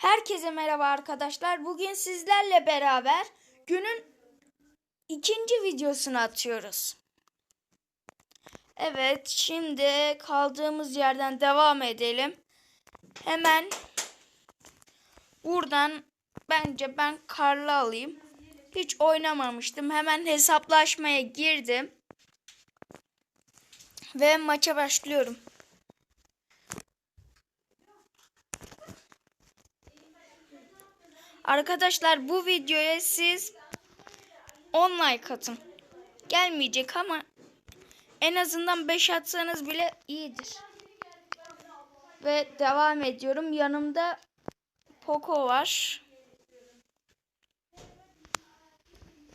Herkese merhaba arkadaşlar. Bugün sizlerle beraber günün ikinci videosunu atıyoruz. Evet, şimdi kaldığımız yerden devam edelim. Hemen buradan bence ben karlı alayım. Hiç oynamamıştım. Hemen hesaplaşmaya girdim. Ve maça başlıyorum. Arkadaşlar bu videoya siz 10 like atın. Gelmeyecek ama en azından 5 atsanız bile iyidir. Ve devam ediyorum. Yanımda Poco var.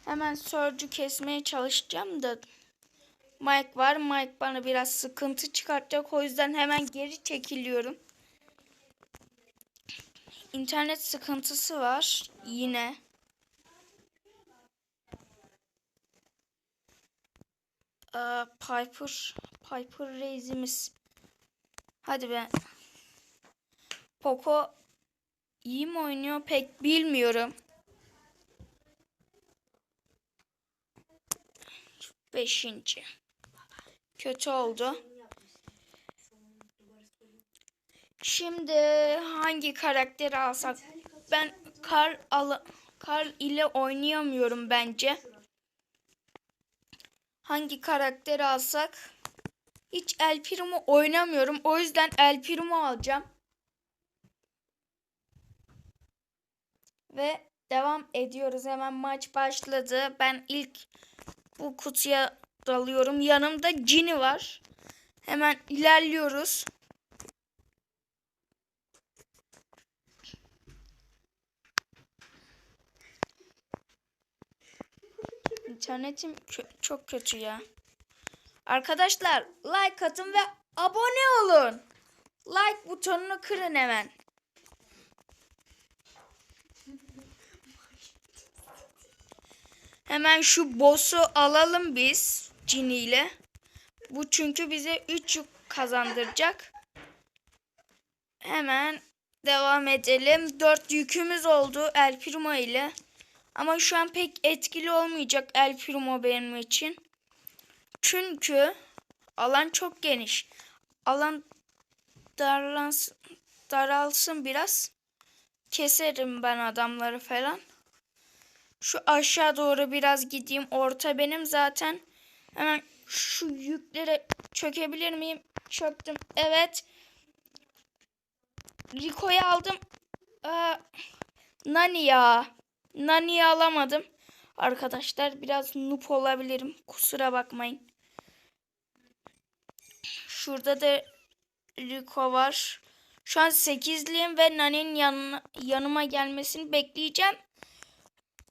Hemen Surge'ü kesmeye çalışacağım da Mike var. Mike bana biraz sıkıntı çıkartacak. O yüzden hemen geri çekiliyorum. İnternet sıkıntısı var yine. Aa, Piper, Piper Reis'imiz. Hadi be. Poco iyi mi oynuyor pek bilmiyorum. Beşinci. Kötü oldu. Şimdi hangi karakteri alsak? Ben Karl al Karl ile oynayamıyorum bence. Hangi karakteri alsak? Hiç El Primo oynamıyorum. O yüzden El Primo alacağım. Ve devam ediyoruz. Hemen maç başladı. Ben ilk bu kutuya dalıyorum. Yanımda Ginny var. Hemen ilerliyoruz. İnternetim kö- çok kötü ya. Arkadaşlar like atın ve abone olun. Like butonunu kırın hemen. Hemen şu boss'u alalım biz Cini ile. Bu çünkü bize 3 yük kazandıracak. Hemen devam edelim. 4 yükümüz oldu El Primo ile. Ama şu an pek etkili olmayacak El Primo benim için. Çünkü alan çok geniş. Alan darlansın, daralsın biraz. Keserim ben adamları falan. Şu aşağı doğru biraz gideyim. Orta benim zaten. Hemen şu yüklere çökebilir miyim? Çöktüm. Evet. Rico'yu aldım. Aa, Nani ya. Nani'yi alamadım. Arkadaşlar biraz noob olabilirim. Kusura bakmayın. Şurada da Rico var. Şu an 8'liyim ve Nani'nin yanına, yanıma gelmesini bekleyeceğim.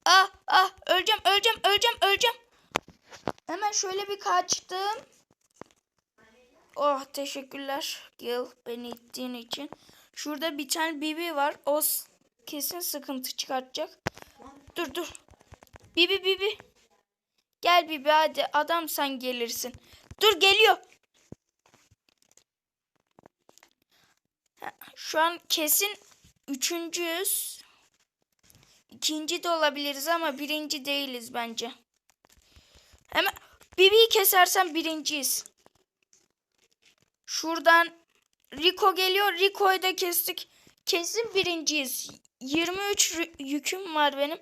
Ah ah öleceğim öleceğim öleceğim öleceğim. Hemen şöyle bir kaçtım. Oh teşekkürler Gil beni ittiğin için. Şurada bir tane Bibi var. O kesin sıkıntı çıkartacak. Dur dur. Bibi Bibi. Gel Bibi hadi adam sen gelirsin. Dur geliyor. Şu an kesin üçüncüyüz. İkinci de olabiliriz ama birinci değiliz bence. Hemen Bibi'yi kesersem birinciyiz. Şuradan Rico geliyor. Rico'yu da kestik. Kesin birinciyiz. 23 rü- yüküm var benim.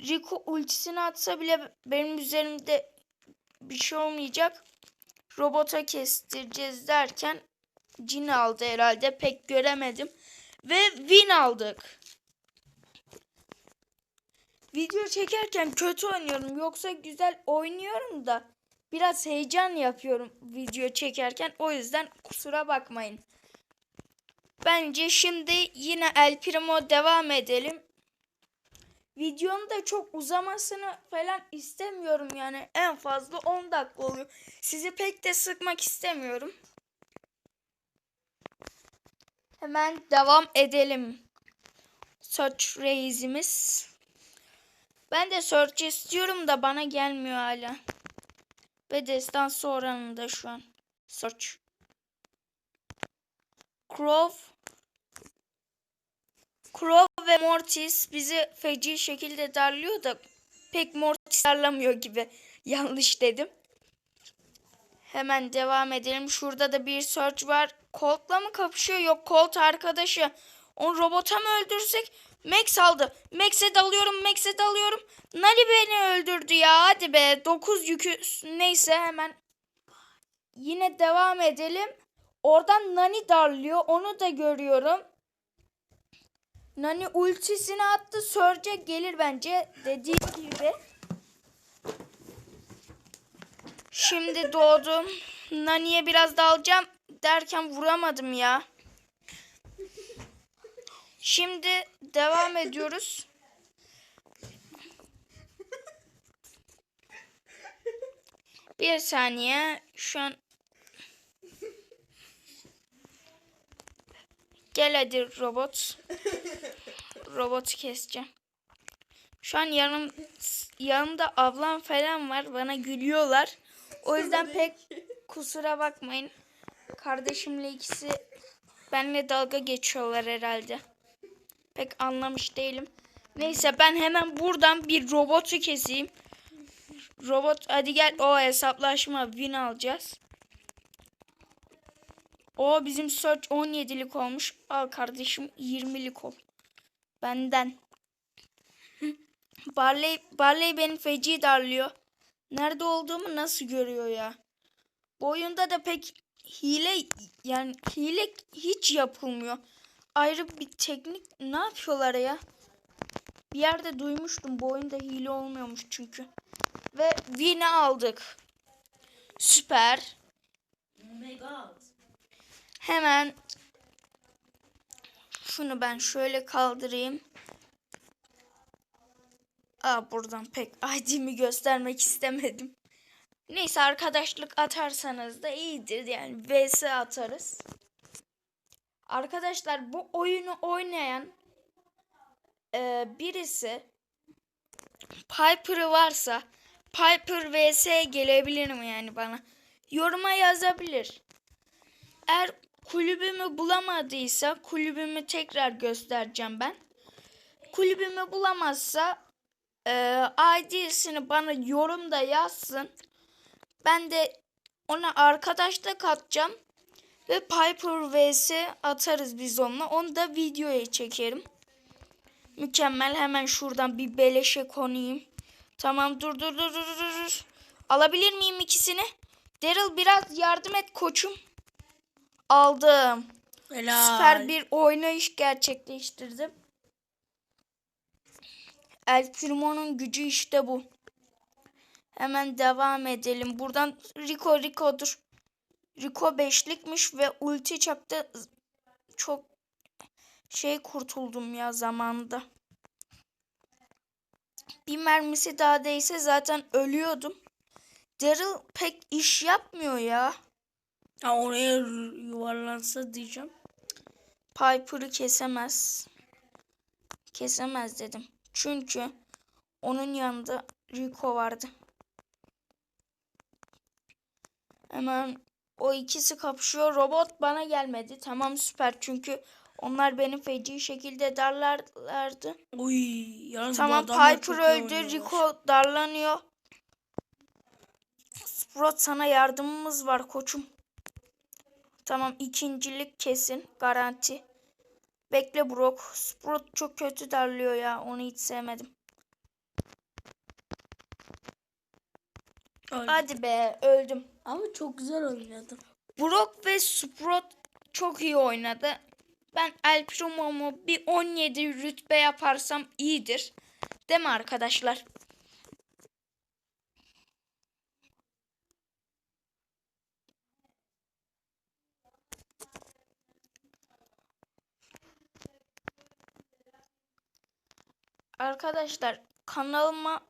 Rico ultisini atsa bile benim üzerimde bir şey olmayacak. Robota kestireceğiz derken Cin aldı herhalde. Pek göremedim. Ve win aldık. Video çekerken kötü oynuyorum. Yoksa güzel oynuyorum da biraz heyecan yapıyorum video çekerken. O yüzden kusura bakmayın. Bence şimdi yine El Primo devam edelim. Videonun da çok uzamasını falan istemiyorum yani. En fazla 10 dakika oluyor. Sizi pek de sıkmak istemiyorum. Hemen devam edelim. Search Reis'imiz. Ben de search istiyorum da bana gelmiyor hala. Ve destansı oranında şu an. Search. Crow Crow ve Mortis bizi feci şekilde darlıyor da pek Mortis darlamıyor gibi. Yanlış dedim. Hemen devam edelim. Şurada da bir search var. Colt'la mı kapışıyor? Yok Colt arkadaşı. Onu robota mı öldürsek? Max aldı. Max'e dalıyorum. Max'e dalıyorum. Nani beni öldürdü ya. Hadi be. 9 yükü. Neyse hemen. Yine devam edelim. Oradan Nani darlıyor. Onu da görüyorum. Nani ultisini attı. Surge gelir bence. Dediği gibi. Şimdi doğdum. Nani'ye biraz dalacağım derken vuramadım ya. Şimdi devam ediyoruz. Bir saniye. Şu an Gel hadi robot. Robotu keseceğim. Şu an yanım yanımda ablam falan var. Bana gülüyorlar. O yüzden pek kusura bakmayın. Kardeşimle ikisi benimle dalga geçiyorlar herhalde. Pek anlamış değilim. Neyse ben hemen buradan bir robotu keseyim. Robot hadi gel o hesaplaşma win alacağız. O bizim search 17'lik olmuş. Al kardeşim 20'lik ol. Benden. Barley, Barley beni feci darlıyor. Nerede olduğumu nasıl görüyor ya? Bu oyunda da pek hile yani hile hiç yapılmıyor. Ayrı bir teknik ne yapıyorlar ya? Bir yerde duymuştum bu oyunda hile olmuyormuş çünkü. Ve win'i aldık. Süper. Oh. Hemen şunu ben şöyle kaldırayım. Aa buradan pek ID'mi göstermek istemedim. Neyse arkadaşlık atarsanız da iyidir yani vs atarız. Arkadaşlar bu oyunu oynayan e, birisi Piper'ı varsa Piper vs gelebilir mi yani bana? Yoruma yazabilir. Eğer kulübümü bulamadıysa kulübümü tekrar göstereceğim ben. Kulübümü bulamazsa e, ID'sini bana yorumda yazsın. Ben de ona arkadaşlık katacağım. Ve Piper vs atarız biz onunla. Onu da videoya çekerim. Mükemmel. Hemen şuradan bir beleşe konayım. Tamam dur dur dur dur. dur. Alabilir miyim ikisini? Daryl biraz yardım et koçum. Aldım. Helal. Süper bir oynayış gerçekleştirdim. El Primo'nun gücü işte bu. Hemen devam edelim. Buradan Rico Rico'dur. Rico beşlikmiş ve ulti çaktı. Çok şey kurtuldum ya zamanında. Bir mermisi daha değse zaten ölüyordum. Daryl pek iş yapmıyor ya. Ha, oraya yuvarlansa diyeceğim. Piper'ı kesemez. Kesemez dedim. Çünkü onun yanında Rico vardı. Hemen o ikisi kapışıyor. Robot bana gelmedi. Tamam süper çünkü onlar beni feci şekilde darlarlardı. Uy, yalnız Tamam Piper öldü. oynuyorlar. Rico darlanıyor. Sprout sana yardımımız var koçum. Tamam ikincilik kesin garanti. Bekle Brock. Sprout çok kötü darlıyor ya. Onu hiç sevmedim. Öldü. Hadi be öldüm. Ama çok güzel oynadı. Brock ve Sprout çok iyi oynadı. Ben El Primo'mu bir 17 rütbe yaparsam iyidir. Değil mi arkadaşlar? Arkadaşlar kanalıma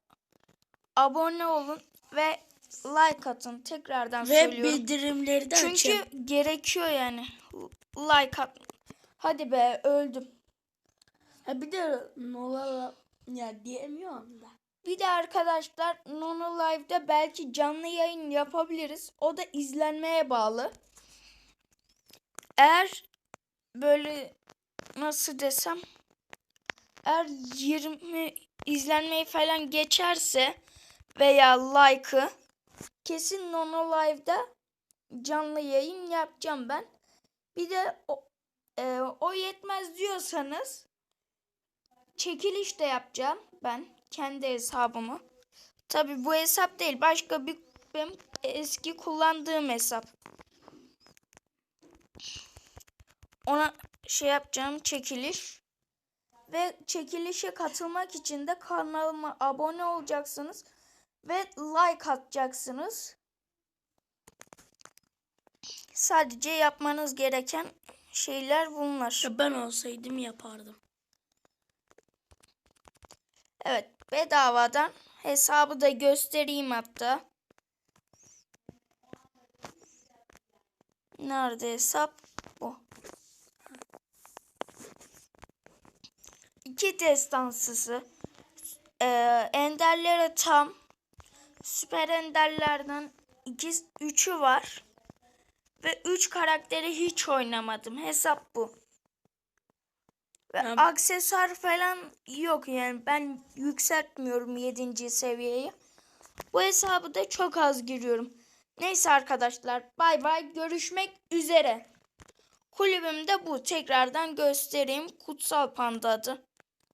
abone olun ve like atın. Tekrardan Ve söylüyorum. bildirimleri de Çünkü açın. gerekiyor yani. Like at. Hadi be öldüm. Ha bir de Nola ya diyemiyorum da. Bir de arkadaşlar Nono Live'da belki canlı yayın yapabiliriz. O da izlenmeye bağlı. Eğer böyle nasıl desem eğer 20 izlenmeyi falan geçerse veya like'ı kesin Nono Live'da canlı yayın yapacağım ben. Bir de o, e, o yetmez diyorsanız çekiliş de yapacağım ben kendi hesabımı. Tabi bu hesap değil başka bir benim eski kullandığım hesap. Ona şey yapacağım çekiliş. Ve çekilişe katılmak için de kanalıma abone olacaksınız ve like atacaksınız. Sadece yapmanız gereken şeyler bunlar. Ben olsaydım yapardım. Evet, bedavadan hesabı da göstereyim hatta. Nerede hesap? Bu. İki destansısı. Ee, enderlere tam. Süper enderlerden iki, üçü var. Ve üç karakteri hiç oynamadım. Hesap bu. Ve Ya- aksesuar falan yok yani ben yükseltmiyorum 7. seviyeye. Bu hesabı da çok az giriyorum. Neyse arkadaşlar bay bay görüşmek üzere. Kulübüm de bu tekrardan göstereyim Kutsal Panda adı.